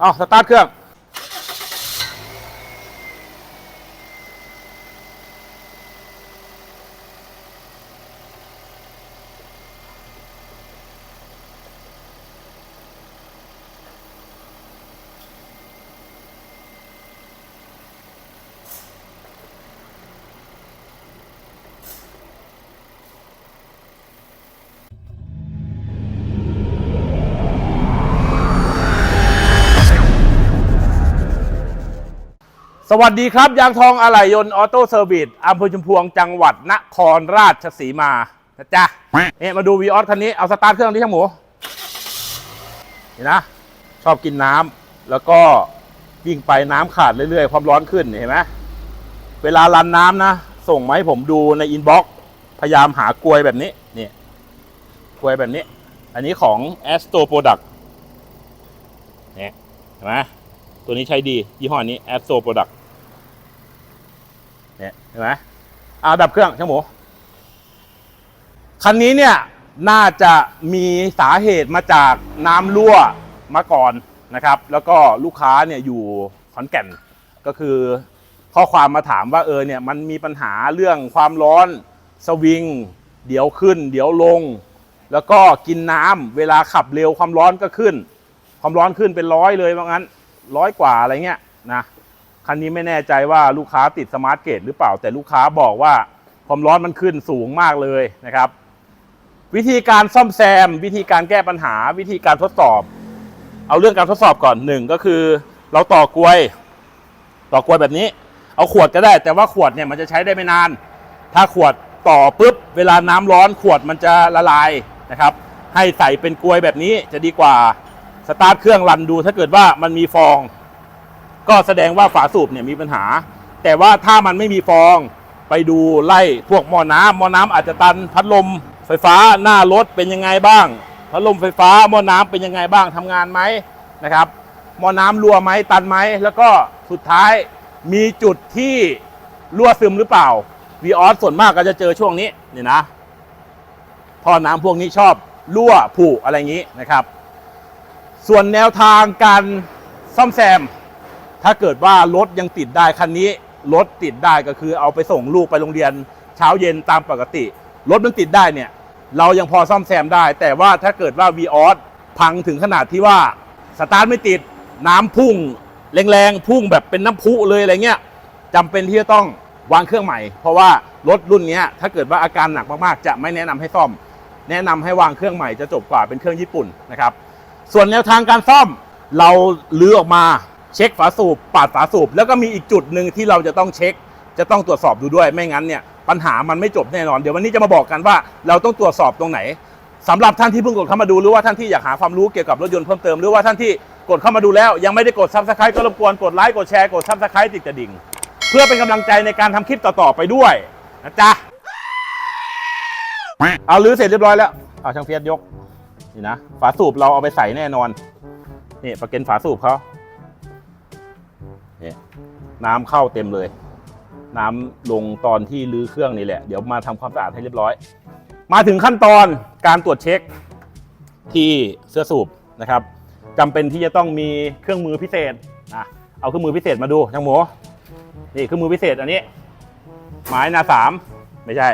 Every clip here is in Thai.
เอาสตาร์ทเครื่อง สวัสดีครับ ยางทองอะไหล่ยนต์ออโต้เซอร์วิสอำเภอชุมพวงจังหวัดนครราชสีมานะจ๊ะเนี่ยมาดูวีออสคันนี้ เอาสตาร์ทเครื่องที่ช่างหมูเห็นนะ ชอบกินน้ำแล้วก็วิ่งไปน้ำขาดเรื่อยๆ ความร้อนขึ้นเห็นไหมเวลารันน้ำนะ ส่งมาให้ผมดูในอินบ็อกซ์พยายามหากลวยแบบนี้เนี่ยกลวยแบบนี้ อันนี้ของ Astro Product เนี่ยเห็นไหมตัวนี้ใช้ดียี่ห้อนี้ Astro Product เนี่ยเห็นไหมเอาดับเครื่องช่างหมูคันนี้เนี่ยน่าจะมีสาเหตุมาจากน้ำรั่วมาก่อนนะครับ แล้วก็ลูกค้าเนี่ยอยู่ขอนแก่นก็คือข้อความมาถามว่าเออเนี่ยมันมีปัญหาเรื่องความร้อนสวิง เดี๋ยวขึ้น เดี๋ยวลง แล้วก็กินน้ำเวลาขับเร็วความร้อนก็ขึ้น ความร้อนขึ้นเป็นร้อยเลยว่างั้นร้อยกว่าอะไรเงี้ยนะ คันนี้ไม่แน่ใจว่าลูกค้าติดสมาร์ทเกตหรือเปล่า แต่ลูกค้าบอกว่าความร้อนมันขึ้นสูงมากเลยนะครับ วิธีการซ่อมแซม วิธีการแก้ปัญหา วิธีการทดสอบ เอาเรื่องการทดสอบก่อนหนึ่งก็คือ เราต่อกลวย ต่อกลวยแบบนี้ เอาขวดก็ได้ แต่ว่าขวดเนี่ยมันจะใช้ได้ไม่นาน ถ้าขวดต่อปุ๊บเวลาน้ำร้อนขวดมันจะละลายนะครับ ให้ใส่เป็นกลวยแบบนี้จะดีกว่าสตาร์ทเครื่องรันดูถ้าเกิดว่ามันมีฟอง ก็แสดงว่าฝาสูบเนี่ยมีปัญหา แต่ว่าถ้ามันไม่มีฟองไปดูไล่พวกหม้อน้ำหม้อน้ำอาจจะตันพัดลม ไฟฟ้าหน้ารถเป็นยังไงบ้าง พัดลมไฟฟ้าหม้อน้ำเป็นยังไงบ้างทำงานไหมนะครับหม้อน้ำรั่วไหมตันไหมแล้วก็สุดท้ายมีจุดที่รั่วซึมหรือเปล่าวีออสส่วนมากก็จะเจอช่วงนี้นี่นะท่อน้ำพวกนี้ชอบรั่วผุอะไรอย่างนี้นะครับ ส่วนแนวทางการซ่อมแซม ถ้าเกิดว่ารถยังติดได้คันนี้รถติดได้ก็คือเอาไปส่งลูกไปโรงเรียนเช้าเย็นตามปกติ รถมันติดได้เนี่ย เรายังพอซ่อมแซมได้ แต่ว่าถ้าเกิดว่า v ีออสพังถึงขนาดที่ว่าสตาร์ทไม่ติดน้ำพุ่งแรงๆพุ่งแบบเป็นน้ำพุเลยอะไรเงี้ยจำเป็นที่จะต้องวางเครื่องใหม่ เพราะว่ารถรุ่นนี้ถ้าเกิดว่าอาการหนักมากๆ จะไม่แนะนำให้ซ่อม แนะนำให้วางเครื่องใหม่จะจบกว่าเป็นเครื่องญี่ปุ่นนะครับ ส่วนแนวทางการซ่อมเราลื้อออกมา เช็คฝาสูบปาดฝาสูบ แล้วก็มีอีกจุดหนึ่งที่เราจะต้องเช็ค จะต้องตรวจสอบดูด้วยไม่งั้นเนี่ยปัญหามันไม่จบแน่นอนเดี๋ยววันนี้จะมาบอกกันว่าเราต้องตรวจสอบตรงไหนสำหรับท่านที่เพิ่งกดเข้ามาดูหรือว่าท่านที่อยากหาความรู้เกี่ยวกับรถยนต์เพิ่มเติมหรือว่าท่านที่กดเข้ามาดูแล้ว ยังไม่ได้กดซับสไครต์ก็รบกวนกดไลค์กดแชร์กดซับสไครต์ติดกระดิ่ง เพื่อเป็นกำลังใจในการทำคลิปต่อๆไปด้วยนะจ๊ะเอาลื้อเสร็จเรียบร้อยแล้วเอาช่างเฟียสยกนี่นะฝาสูบเราเอาไปใส่แน่นอนนี่ประเกันฝาสูบเขา นี่ยน้ำเข้าเต็มเลย น้ำลงตอนที่ลื้อเครื่องนี่แหละ เดี๋ยวมาทำความสะอาดให้เรียบร้อย มาถึงขั้นตอนการตรวจเช็คที่เสื้อสูบนะครับจำเป็นที่จะต้องมีเครื่องมือพิเศษนะเอาเครื่องมือพิเศษมาดูช่างหมูนี่เครื่องมือพิเศษอันนี้ ไม้หนาสามไม่ใช่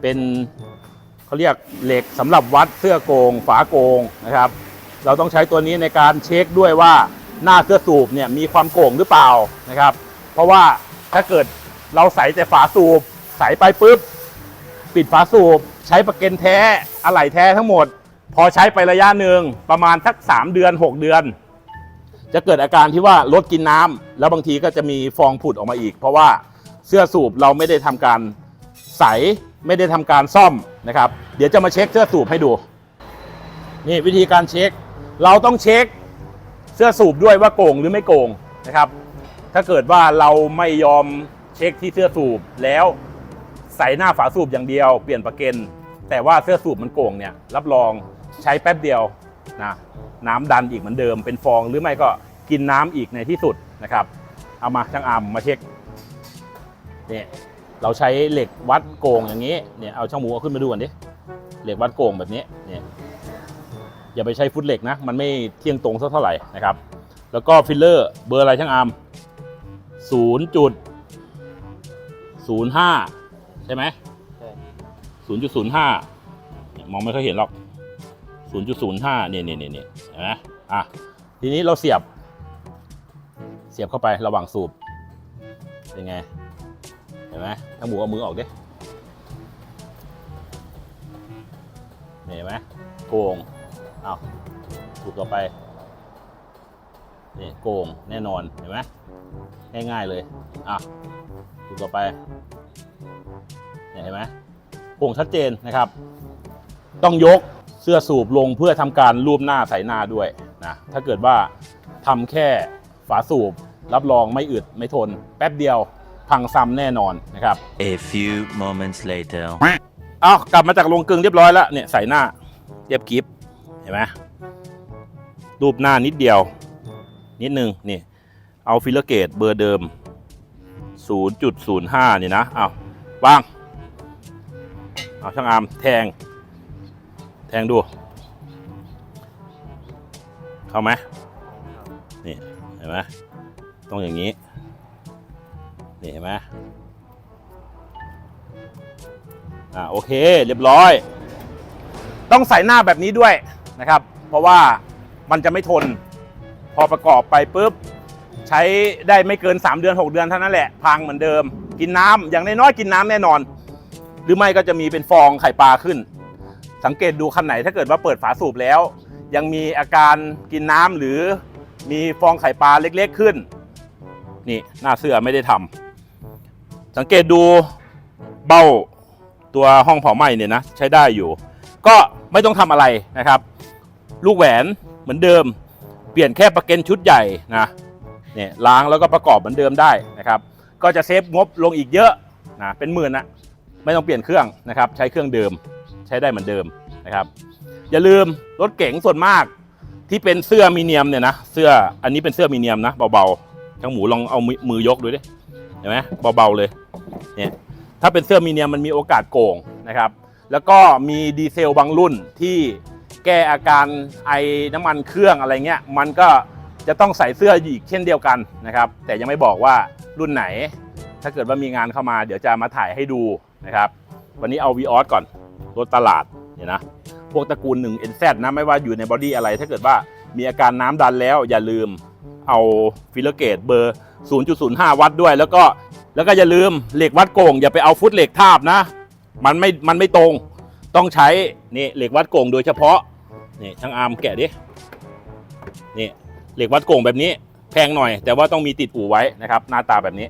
เป็นเขาเรียกเหล็กสำหรับวัดเสื้อโกง ฝาโกงนะครับ เราต้องใช้ตัวนี้ในการเช็คด้วยว่า หน้าเสื้อสูบเนี่ยมีความโก่งหรือเปล่านะครับ เพราะว่าถ้าเกิดเราใส่แต่ฝาสูบใส่ไปปุ๊บ ปิดฝาสูบ ใช้ประเกนแท้อะไหล่แท้ทั้งหมด พอใช้ไประยะหนึ่งประมาณสัก 3 เดือน 6 เดือน จะเกิดอาการที่ว่ารถกินน้ำแล้วบางทีก็จะมีฟองผุดออกมาอีก เพราะว่าเสื้อสูบเราไม่ได้ทำการใสไม่ได้ทำการซ่อมนะครับ เดี๋ยวจะมาเช็คเสื้อสูบให้ดู นี่วิธีการเช็ค เราต้องเช็ค เสื้อสูบด้วยว่าโกงหรือไม่โกงนะครับ ถ้าเกิดว่าเราไม่ยอมเช็คที่เสื้อสูบแล้วใส่หน้าฝาสูบอย่างเดียว เปลี่ยนประเก็นแต่ว่าเสื้อสูบมันโกงเนี่ยรับรองใช้แป๊บเดียวนะน้ำดันอีกเหมือนเดิมเป็นฟองหรือไม่ก็กินน้ำอีกในที่สุดนะครับ เอามาช่างอามมาเช็คเนี่ยเราใช้เหล็กวัดโกงอย่างนี้เนี่ยเอาช่างหมูเอาขึ้นมาดูก่อนดิเหล็กวัดโกงแบบนี้เนี่ย อย่าไปใช้ฟุตเหล็กนะ มันไม่เที่ยงตรงสักเท่าไหร่นะครับ แล้วก็ฟิลเลอร์เบอร์อะไรช่างอาร์มศูนย์จุดศูนย์ห้าใช่ไหมใช่ศูนย์จุดศูนย์ห้ามองไม่ค่อยเห็นหรอกศูนย์จุดศูนย์ห้าเนี่ยเนี่ยเนี่ยเนี่ยเห็นไหมอะ ทีนี้เราเสียบ เสียบเข้าไประหว่างสูบ เป็นไง เห็นไหมถ้าหมูเอามือออกดิเห็นไหมโกง อาสูบต่อไปนี่โกงแน่นอนเห็นไหมง่ายๆเลยอะสูบต่อไปเนี่ยเห็นไหมโกงชัดเจนนะครับ ต้องยกเสื้อสูบลงเพื่อทำการรูปหน้าใส่หน้าด้วยนะถ้าเกิดว่าทำแค่ฝาสูบรับรองไม่อึดไม่ทน แป๊บเดียวพังซ้ำแน่นอนนะครับ A few moments later. เอากลับมาจากโรงกลึงเรียบร้อยแล้วเนี่ยใส่หน้าเรียบกิฟ เห็นไหมรูปหน้านิดเดียว นิดนึงนี่เอาฟิลเลอร์เกตเบอร์เดิม 0.05 นี่นะเอาวาง เอาช่างอาร์มแทง แทงดู เข้าไหมนี่เห็นไหมต้องอย่างนี้ นี่เห็นไหมอ่าโอเค เรียบร้อย ต้องใส่หน้าแบบนี้ด้วย นะครับ เพราะว่ามันจะไม่ทน พอประกอบไปปุ๊บ ใช้ได้ไม่เกิน 3 เดือน 6 เดือนเท่านั้นแหละ พังเหมือนเดิม กินน้ำอย่างน้อยๆกินน้ำแน่นอน หรือไม่ก็จะมีเป็นฟองไข่ปลาขึ้น สังเกตดูคันไหนถ้าเกิดว่าเปิดฝาสูบแล้ว ยังมีอาการกินน้ำหรือมีฟองไข่ปลาเล็กๆขึ้น นี่หน้าเสื้อไม่ได้ทำสังเกตดูเบ้าตัวห้องเผาไหม้เนี่ยนะใช้ได้อยู่ ก็ไม่ต้องทำอะไรนะครับ ลูกแหวนเหมือนเดิม เปลี่ยนแค่ประเก็นชุดใหญ่นะเนี่ยล้างแล้วก็ประกอบเหมือนเดิมได้นะครับ ก็จะเซฟงบลงอีกเยอะนะเป็นหมื่นนะไม่ต้องเปลี่ยนเครื่องนะครับ ใช้เครื่องเดิมใช้ได้เหมือนเดิมนะครับ อย่าลืมรถเก๋งส่วนมากที่เป็นเสื้อมีเนียมเนี่ยนะเสื้ออันนี้เป็นเสื้อมีเนียมนะเบาๆช่างหมูลองเอามือมือยกดูดิเห็นไหมเบาๆเลยเนี่ยถ้าเป็นเสื้อมีเนียมมันมีโอกาสโกงนะครับ แล้วก็มีดีเซลบางรุ่นที่ แก้อาการไอน้ำมันเครื่องอะไรเงี้ยมันก็จะต้องใส่เสื้ออีกเช่นเดียวกันนะครับ แต่ยังไม่บอกว่ารุ่นไหน ถ้าเกิดว่ามีงานเข้ามาเดี๋ยวจะมาถ่ายให้ดูนะครับ วันนี้เอา v ีออสก่อนรถตลาดเนี่ยนะพวกตระกูล1 NZ นะไม่ว่าอยู่ในบอดี้อะไร ถ้าเกิดว่ามีอาการน้ำดันแล้วอย่าลืมเอาฟิลเลอร์เกตเบอร์ 0.05 วัตต์ด้วย แล้วก็แล้วก็อย่าลืมเหล็กวัดโก่งอย่าไปเอาฟุตเหล็กทาบนะ มันไม่มันไม่ตรงต้องใช้นี่เหล็กวัดโก่งโดยเฉพาะ นี่ช่างอาร์มแกะดินี่เหล็กวัดโก่งแบบนี้ แพงหน่อย แต่ว่าต้องมีติดอู่ไว้นะครับ หน้าตาแบบนี้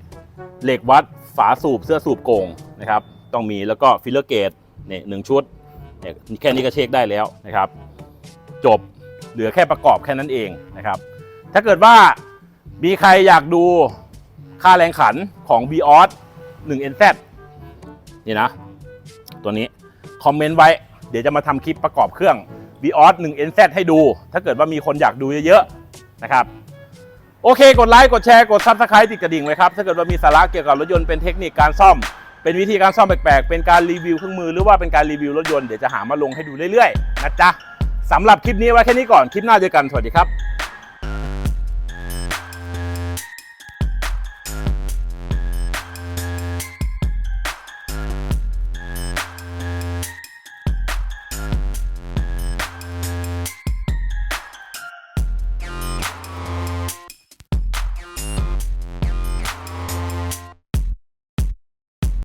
เหล็กวัดฝาสูบเสื้อสูบโก่งนะครับ ต้องมีแล้วก็ฟิลเลอร์เกตนี่หนึ่งชุดเนี่ยแค่นี้ก็เช็คได้แล้วนะครับ จบเหลือแค่ประกอบแค่นั้นเองนะครับ ถ้าเกิดว่ามีใครอยากดูค่าแรงขันของ v ีออส1 NZ นี่นะ ตัวนี้ คอมเมนต์ไว้ เดี๋ยวจะมาทำคลิปประกอบเครื่อง v ีออส1 NZ ให้ดู ถ้าเกิดว่ามีคนอยากดูเยอะๆนะครับโอเค กดไลค์ กดแชร์ กดซับสไครต์ติดกระดิ่งไว้ครับ ถ้าเกิดว่ามีสาระเกี่ยวกับรถยนต์ เป็นเทคนิคการซ่อม เป็นวิธีการซ่อมแปลกๆ เป็นการรีวิวเครื่องมือ หรือว่าเป็นการรีวิวรถยนต์ เดี๋ยวจะหามาลงให้ดูเรื่อยๆ นะจ๊ะสำหรับคลิปนี้ไว้แค่นี้ก่อน คลิปหน้าเจอกัน สวัสดีครับ